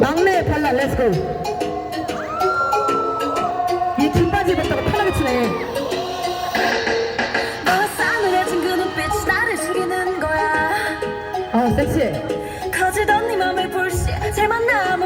막내 발라 렛츠고 이 긴바지 입었다고 편하게 치네. 너가 싸늘해진 그 눈빛이 나를 죽이는 거야. 아 섹시해. 커지던 네 맘을 불시 제 만나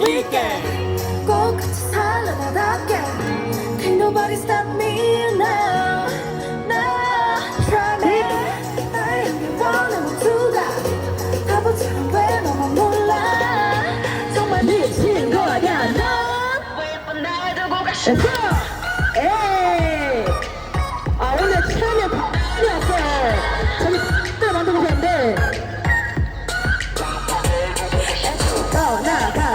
잊을 수 있게. 꼭 같이 살아 나답게. Can't nobody stop me now? now Try me 나의 향기 원하는 두다 바보처럼 왜 너만 몰라? 정말 미친 거야 너? 예쁜 날 두고 가시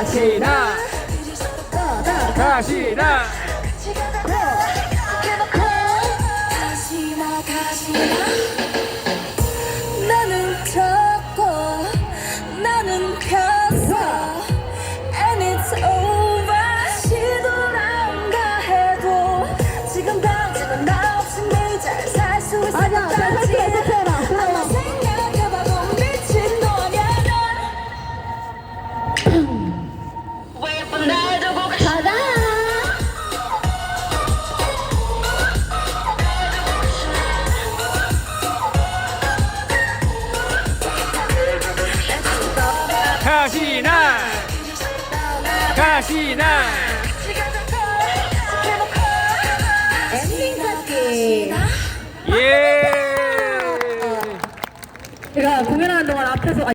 가시나. 가시나. 가시나 가시나 나는 졌고 나는 폈어. And it's over. 시돌아온가 해도 지금 당장은 나 없이 매일 잘살 수 있을 것 아니야 잘 같지. 살수 있어 태연아. 아마 고마워 생각해봐도 미친 너 아니야 왜 가시나. 가시나. 엔딩 찾기 예. 제가 공연하는 동안 앞에서